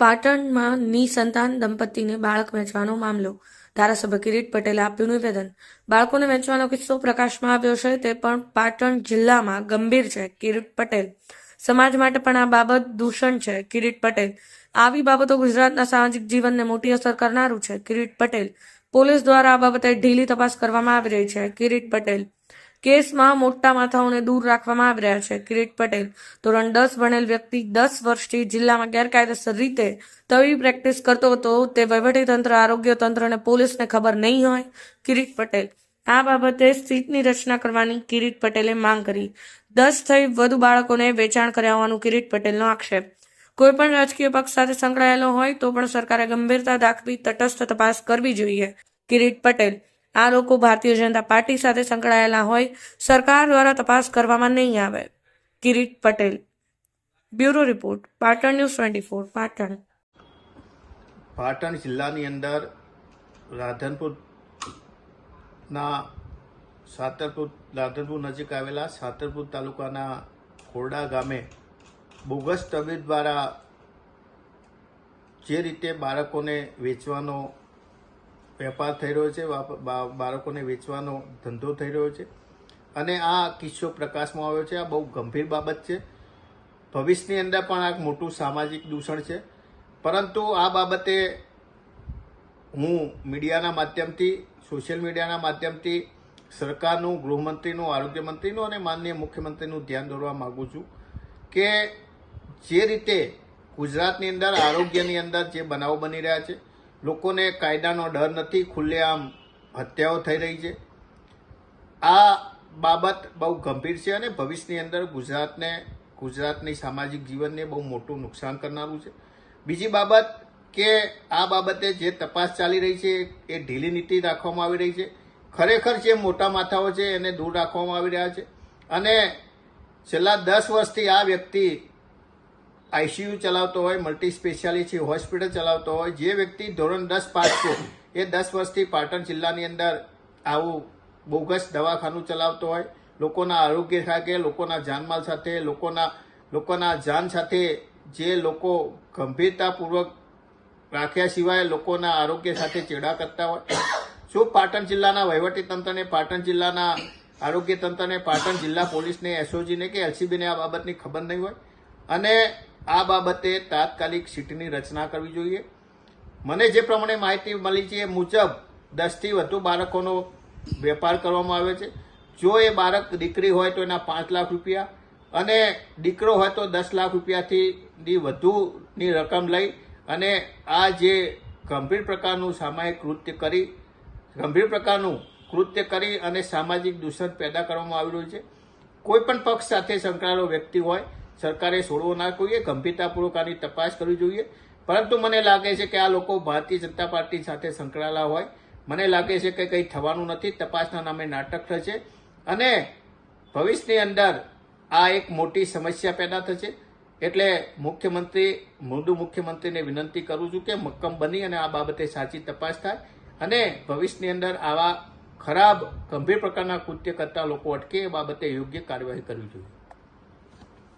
પાટણમાં નિસંતાન દંપતીને બાળક વેચવાનો મામલો. ધારાસભ્ય કિરીટ પટેલે આપ્યું નિવેદન. બાળકોને વેચવાનો કિસ્સો પ્રકાશમાં આવ્યો છે, તે પણ પાટણ જિલ્લામાં ગંભીર છે, કિરીટ પટેલ. સમાજ માટે પણ આ બાબત દૂષણ છે, કિરીટ પટેલ. આવી બાબતો ગુજરાતના સામાજિક જીવનને મોટી અસર કરનારું છે, કિરીટ પટેલ. પોલીસ દ્વારા આ બાબતે ઢીલી તપાસ કરવામાં આવી રહી છે, કિરીટ પટેલ. કેસમાં મોટા માથાઓને દૂર રાખવામાં આવી રહ્યા છે. કિરીટ પટેલ, ધોરણ દસ ભણેલ વ્યક્તિ દસ વર્ષથી જિલ્લામાં ગેરકાયદેસર રીતે તવી પ્રેક્ટિસ કરતો હતો. તે વહીવટીતંત્ર, આરોગ્ય તંત્ર અને પોલીસને ખબર નહીં હોય. કિરીટ પટેલ, આ બાબતે સીટની રચના કરવાની કિરીટ પટેલે માંગ કરી. દસ થઈ વધુ બાળકોને વેચાણ કર્યા હોવાનું કિરીટ પટેલનો આક્ષેપ. કોઈ પણ રાજકીય પક્ષ સાથે સંકળાયેલો હોય તો પણ સરકારે ગંભીરતા દાખવી તટસ્થ તપાસ કરવી જોઈએ. કિરીટ પટેલ આ લોકો ભારતીય જનતા પાર્ટી સાથે સંકળાયેલા હોય, સરકાર દ્વારા તપાસ કરવામાં નહીં આવે. Kirit Patel, bureau report, Patan news twenty four, Patan. Patan જિલ્લાની અંદર રાધનપુરના સાતરપુર, રાધનપુર નજીક આવેલા સાતરપુર તાલુકાના ખોરડા ગામે બોગસ તબીબ દ્વારા જે રીતે બાળકોને વેચવાનો વેપાર થઈ રહ્યો છે બાળકોને વેચવાનો ધંધો થઈ રહ્યો છે અને આ કિસ્સો પ્રકાશમાં આવ્યો છે. આ બહુ ગંભીર બાબત છે. ભવિષ્યની અંદર પણ આ મોટું સામાજિક દૂષણ છે. પરંતુ આ બાબતે હું મીડિયાના માધ્યમથી, સોશિયલ મીડિયાના માધ્યમથી સરકારનું, ગૃહમંત્રીનું આરોગ્ય મંત્રીનું અને માનનીય મુખ્યમંત્રીનું ધ્યાન દોરવા માગું છું કે જે રીતે ગુજરાતની અંદર આરોગ્યની અંદર જે બનાવો બની રહ્યા છે લોકોને કાયદાનો ડર નથી ખુલ્લેઆમ હત્યાઓ થઈ રહી છે. આ બાબત બહુ ગંભીર છે અને ભવિષ્યની અંદર ગુજરાતને, ગુજરાતની સામાજિક જીવનને બહુ મોટું નુકસાન કરનારું છે. બીજી બાબત કે આ બાબતે જે તપાસ ચાલી રહી છે, એ ઢીલી નીતિ રાખવામાં આવી રહી છે. ખરેખર જે મોટા માથાઓ છે, એને દૂર રાખવામાં આવી રહ્યા છે. અને છેલ્લા દસ વર્ષથી આ વ્યક્તિ આઈસીયુ ચલાવતો હોય મલ્ટી સ્પેશિયાલિટી હોસ્પિટલ ચલાવતો હોય, જે વ્યક્તિ ધોરણ દસ પાસ છે, એ દસ વર્ષથી પાટણ જિલ્લાની અંદર આવું બોગસ દવાખાનું ચલાવતો હોય, લોકોના આરોગ્ય સાથે લોકોના જાનમાલ સાથે, લોકોના લોકોના જાન સાથે જે લોકો ગંભીરતાપૂર્વક રાખ્યા સિવાય લોકોના આરોગ્ય સાથે ચેડા કરતા હોય. શું પાટણ જિલ્લાના વહીવટીતંત્રને પાટણ જિલ્લાના આરોગ્ય તંત્રને, પાટણ જિલ્લા પોલીસને, એસઓજીને કે એલસીબીને આ બાબતની ખબર નહીં હોય? અને આ બાબતે તાત્કાલિક સીટની રચના કરવી જોઈએ. મને જે પ્રમાણે માહિતી મળી છે એ મુજબ દસથી વધુ બાળકોનો વેપાર કરવામાં આવે છે. જો એ બાળક દીકરી હોય તો એના પાંચ લાખ રૂપિયા અને દીકરો હોય તો દસ લાખ રૂપિયાથી વધુની રકમ લઈ અને આ જે ગંભીર પ્રકારનું સામાયિક કૃત્ય કરી, ગંભીર પ્રકારનું કૃત્ય કરી અને સામાજિક દૂષણ પેદા કરવામાં આવી રહ્યું છે. કોઈ પણ પક્ષ સાથે સંકળાયેલો વ્યક્તિ હોય સરકારે છોડવો ના જોઈએ ગંભીરતાપૂર્વક આની તપાસ કરવી જોઈએ. પરંતુ મને લાગે છે કે આ લોકો ભારતીય જનતા પાર્ટી સાથે સંકળાયેલા હોય. મને લાગે છે કે કંઈ થવાનું નથી. તપાસના નામે નાટક થશે. અને ભવિષ્યની અંદર આ એક મોટી સમસ્યા પેદા થશે. એટલે મુખ્યમંત્રી મૃદુ મુખ્યમંત્રીને વિનંતી કરું છું કે મક્કમ બની અને આ બાબતે સાચી તપાસ થાય. અને ભવિષ્યની અંદર આવા ખરાબ, ગંભીર પ્રકારના કૃત્ય કરતા લોકો અટકે એ બાબતે યોગ્ય કાર્યવાહી કરવી જોઈએ.